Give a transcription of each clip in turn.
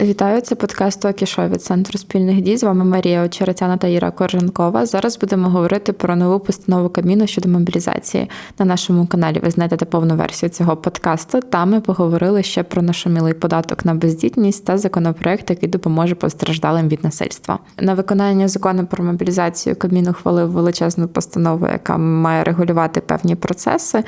Вітаю, це подкаст Токішо від Центру спільних дій. З вами Марія Очеретяна та Іра Корженкова. Зараз будемо говорити про нову постанову Кабміну щодо мобілізації. На нашому каналі ви знайдете повну версію цього подкасту. Там ми поговорили ще про нашумілий податок на бездітність та законопроект, який допоможе постраждалим від насильства. На виконання закону про мобілізацію Кабмін ухвалив величезну постанову, яка має регулювати певні процеси.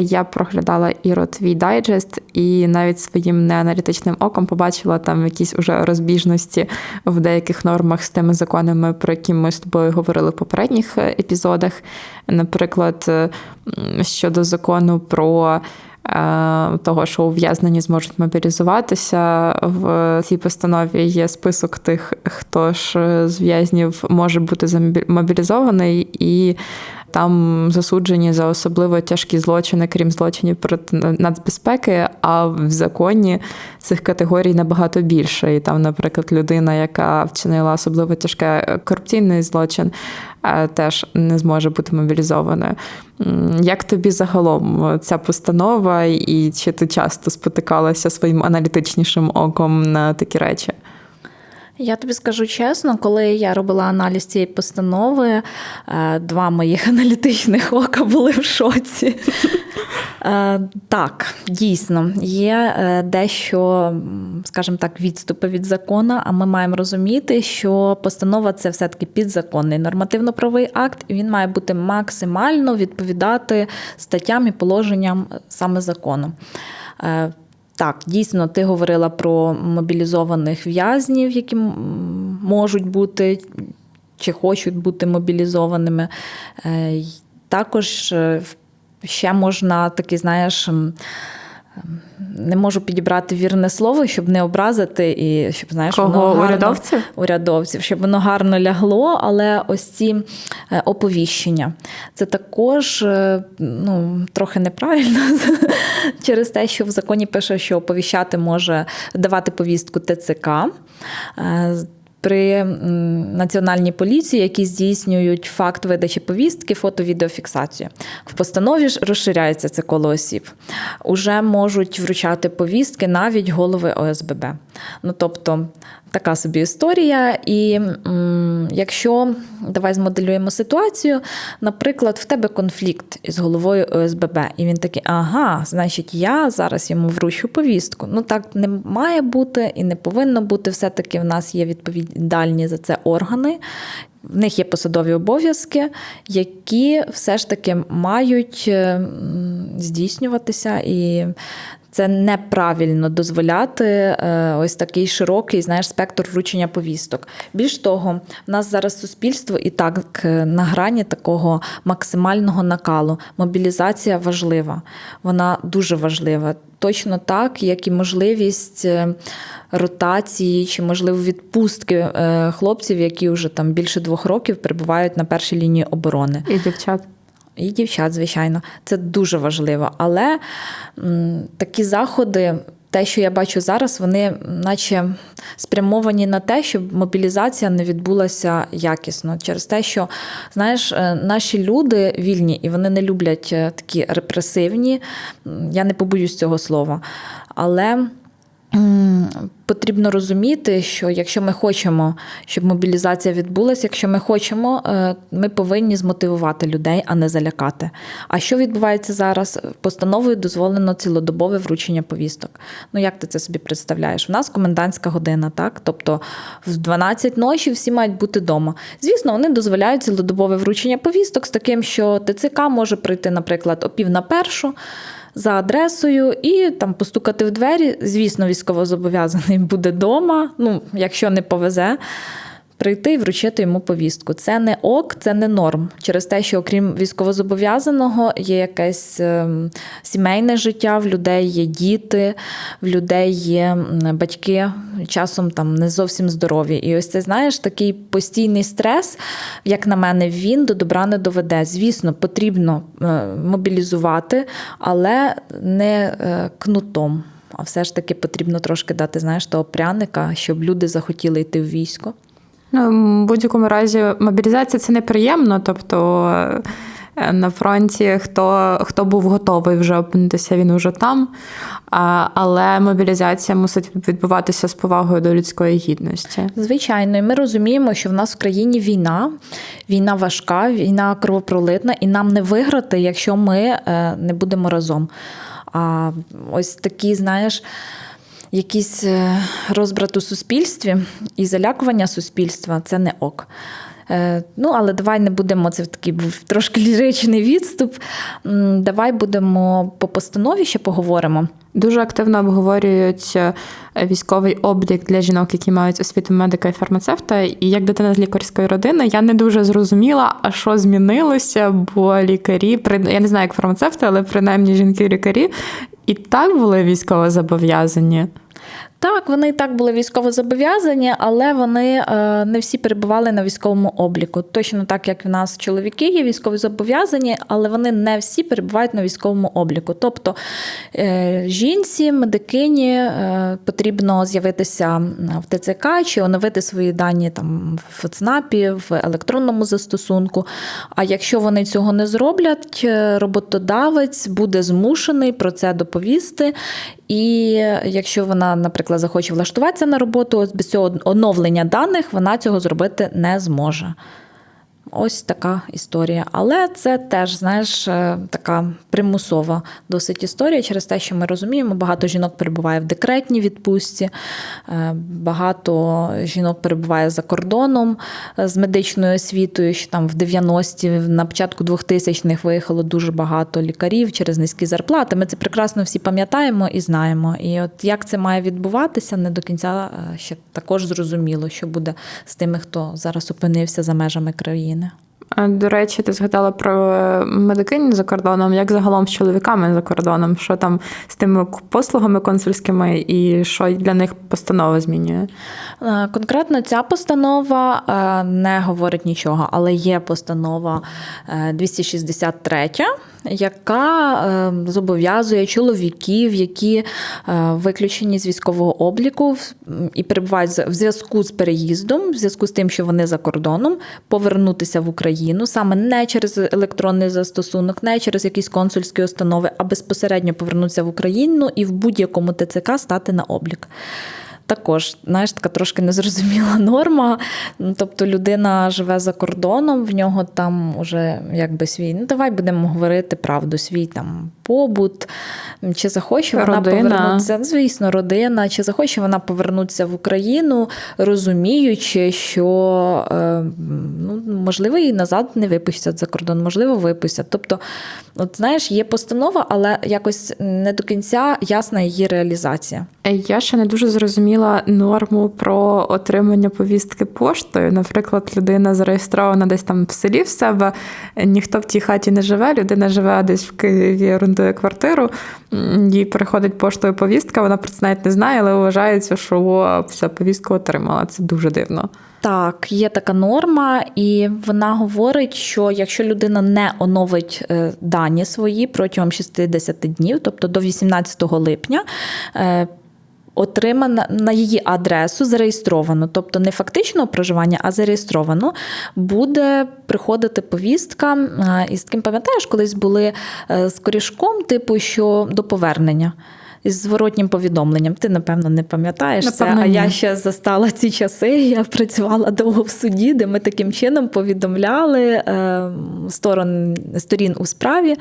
Я проглядала Іро твій дайджест, і навіть своїм неаналітичним оком побачила там якісь уже розбіжності в деяких нормах з тими законами, про які ми з тобою говорили в попередніх е, епізодах. Наприклад, е, щодо закону про. Е, того, що ув'язнені зможуть мобілізуватися в цій постанові є список тих, хто ж з в'язнів може бути мобілізований, і там засуджені за особливо тяжкі злочини, крім злочинів проти нацбезпеки. А в законі цих категорій набагато більше. І там, наприклад, людина, яка вчинила особливо тяжке корупційний злочин, е, теж не зможе бути мобілізованою. Як тобі загалом ця постанова, і чи ти часто спотикалася своїм аналітичнішим оком на такі речі? Я тобі скажу чесно, коли я робила аналіз цієї постанови, е, два моїх аналітичних ока були в шоці. Е, так, дійсно, є е, дещо, скажімо так, відступи від закону, а ми маємо розуміти, що постанова це все-таки підзаконний нормативно-правовий акт, і він має бути максимально відповідати статтям і положенням саме закону. Так, дійсно, ти говорила про мобілізованих в'язнів, які можуть бути чи хочуть бути мобілізованими. Е, також е, ще можна такий, знаєш, не можу підібрати вірне слово, щоб не образити і щоб знаєш, Кого? воно гарно, урядовців? урядовців, щоб воно гарно лягло, але ось ці е, оповіщення це також ну, трохи неправильно через те, що в законі пише, що оповіщати може давати повістку ТЦК. При національній поліції, які здійснюють факт видачі повістки, фото-відеофіксацію. В постанові ж розширяється це коло осіб. Уже можуть вручати повістки навіть голови ОСББ. Ну тобто така собі історія. І м, якщо давай змоделюємо ситуацію, наприклад, в тебе конфлікт із головою ОСББ, і він такий, ага, значить, я зараз йому вручу повістку. Ну так не має бути і не повинно бути. Все-таки в нас є відповідальні за це органи. В них є посадові обов'язки, які все ж таки мають здійснюватися, і це неправильно дозволяти е, ось такий широкий знаєш, спектр вручення повісток. Більш того, в нас зараз суспільство і так е, на грані такого максимального накалу. Мобілізація важлива, вона дуже важлива. Точно так, як і можливість е, ротації чи, можливо, відпустки хлопців, які вже там більше двох років перебувають на першій лінії оборони. І дівчат і дівчат, звичайно, це дуже важливо. Але м, такі заходи. Те, що я бачу зараз, вони наче спрямовані на те, щоб мобілізація не відбулася якісно. Через те, що знаєш, е, наші люди вільні і вони не люблять е, такі репресивні. Я не побоюсь цього слова. Але Потрібно розуміти, що якщо ми хочемо, щоб мобілізація відбулася, якщо ми хочемо, е, ми повинні змотивувати людей, а не залякати. А що відбувається зараз? Постановою дозволено цілодобове вручення повісток. Ну як ти це собі представляєш? У нас комендантська година, так? Тобто в 12 ночі всі мають бути вдома. Звісно, вони дозволяють цілодобове вручення повісток з таким, що ТЦК може прийти, наприклад, о пів на першу за адресою і там постукати в двері. Звісно, військовозобов'язаний буде вдома, ну, якщо не повезе прийти і вручити йому повістку. Це не ок, це не норм. Через те, що окрім військовозобов'язаного є якесь ем, сімейне життя, в людей є діти, в людей є батьки, часом там не зовсім здорові. І ось це знаєш такий постійний стрес, як на мене, він до добра не доведе. Звісно, потрібно е, мобілізувати, але не е, кнутом. А все ж таки потрібно трошки дати, знаєш, того пряника, щоб люди захотіли йти в військо. Ну, в будь-якому разі, мобілізація це неприємно, тобто е, на фронті, хто, хто був готовий вже опинитися, він уже там. Але мобілізація мусить відбуватися з повагою до людської гідності. Звичайно, і ми розуміємо, що в нас в країні війна, війна важка, війна кровопролитна, і нам не виграти, якщо ми е, не будемо разом. А ось такі, знаєш, якісь е, розбрат у суспільстві і залякування суспільства це не ок. Е, Ну, але давай не будемо, це такий був трошки ліричний відступ. Давай будемо по постанові ще поговоримо. Дуже активно обговорюють е, військовий облік для жінок, які мають освіту медика і фармацевта. І як дитина з лікарської родини, я не дуже зрозуміла, а що змінилося, бо лікарі, я не знаю, як фармацевти, але принаймні жінки-лікарі і так були військово зобов'язані. Так, вони і так були військово зобов'язані, але вони е, не всі перебували на військовому обліку. Точно так, як в нас чоловіки є військові зобов'язані, але вони не всі перебувають на військовому обліку. Тобто е, жінці, медикині е, потрібно з'явитися в ТЦК чи оновити свої дані там в ЦНАПі, в електронному застосунку. А якщо вони цього не зроблять, е, роботодавець буде змушений про це доповісти. І якщо вона, наприклад, захоче влаштуватися на роботу, без цього оновлення даних вона цього зробити не зможе. Ось така історія. Але це теж, знаєш, е, така примусова досить історія через те, що ми розуміємо, багато жінок перебуває в декретній відпустці, е, багато жінок перебуває за кордоном е, з медичною освітою, що там в 90-ті, на початку 2000-х виїхало дуже багато лікарів через низькі зарплати. Ми це прекрасно всі пам'ятаємо і знаємо. І от як це має відбуватися, не до кінця ще також зрозуміло, що буде з тими, хто зараз опинився за межами країни. До речі, ти згадала про е, медикинь за кордоном, як загалом з чоловіками за кордоном, що там з тими послугами консульськими і що для них постанова змінює? Е, Конкретно ця постанова е, не говорить нічого, але є постанова е, 263, яка е, зобов'язує чоловіків, які е, виключені з військового обліку і перебувають в зв'язку з переїздом, в зв'язку з тим, що вони за кордоном, повернутися в Україну саме не через електронний застосунок, не через якісь консульські установи, а безпосередньо повернутися в Україну і в будь-якому ТЦК стати на облік. Також, знаєш, така трошки незрозуміла норма. Ну, Тобто людина живе за кордоном, в нього там уже якби свій, ну давай будемо говорити правду, свій там побут. Чи захоче вона повернутися? Звісно, родина, чи захоче вона повернутися в Україну, розуміючи, що е, ну, можливо її назад не випустять за кордон, можливо, випустять. Тобто, от знаєш, є постанова, але якось не до кінця ясна її реалізація. Я ще не дуже зрозуміла норму про отримання повістки поштою. Наприклад, людина зареєстрована десь там в селі в себе, е, ніхто в тій хаті не живе, людина живе десь в Києві, орендує квартиру, їй приходить поштою повістка, вона про це навіть не знає, але вважається, що вся повістку отримала. Це дуже дивно. Так, є така норма, і вона говорить, що якщо людина не оновить е, дані свої протягом 60 днів, тобто до 18 липня. Отримана на її адресу зареєстровано, тобто не фактичного проживання, а зареєстровано, буде приходити повістка. е, І з таким пам'ятаєш, колись були е, з корішком, типу, що до повернення. Із зворотнім повідомленням. Ти, напевно, не пам'ятаєш Напевно, це, а ні. я ще застала ці часи. Я працювала довго в суді, де ми таким чином повідомляли е, сторон, сторін у справі,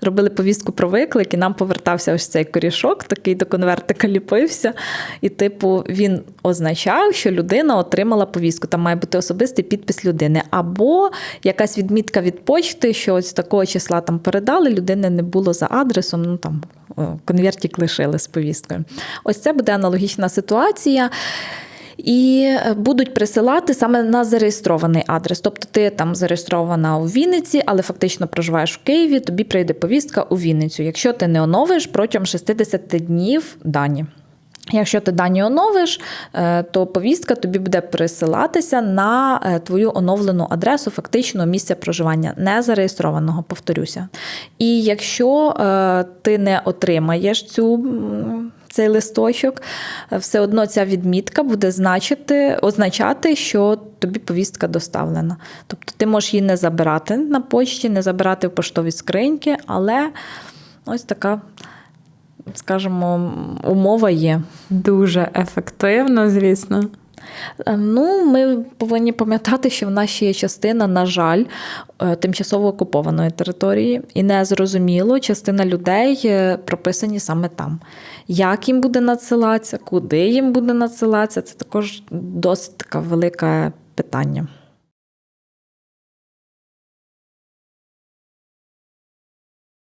робили повістку про виклик, і нам повертався ось цей корішок, такий до конвертика ліпився. І, типу, він означав, що людина отримала повістку. Там має бути особистий підпис людини, або якась відмітка від почти, що ось такого числа там передали, людини не було за адресом. Ну там о, конвертик лишили з повісткою. Ось це буде аналогічна ситуація. І будуть присилати саме на зареєстрований адрес. Тобто ти там зареєстрована у Вінниці, але фактично проживаєш в Києві, тобі прийде повістка у Вінницю, якщо ти не оновиш протягом 60 днів дані. Якщо ти дані оновиш, е, то повістка тобі буде присилатися на е, твою оновлену адресу фактичного місця проживання, не зареєстрованого, повторюся. І якщо е, ти не отримаєш цю. цей листочок, все одно ця відмітка буде значити, означати, що тобі повістка доставлена. Тобто ти можеш її не забирати на почті, не забирати в поштові скриньки, але ось така, скажімо, умова є. Дуже ефективно, звісно. Е, Ну, ми повинні пам'ятати, що в нас ще є частина, на жаль, е, тимчасово окупованої території, і не зрозуміло, частина людей е, прописані саме там. Як їм буде надсилатися, куди їм буде надсилатися, це також досить таке велике питання.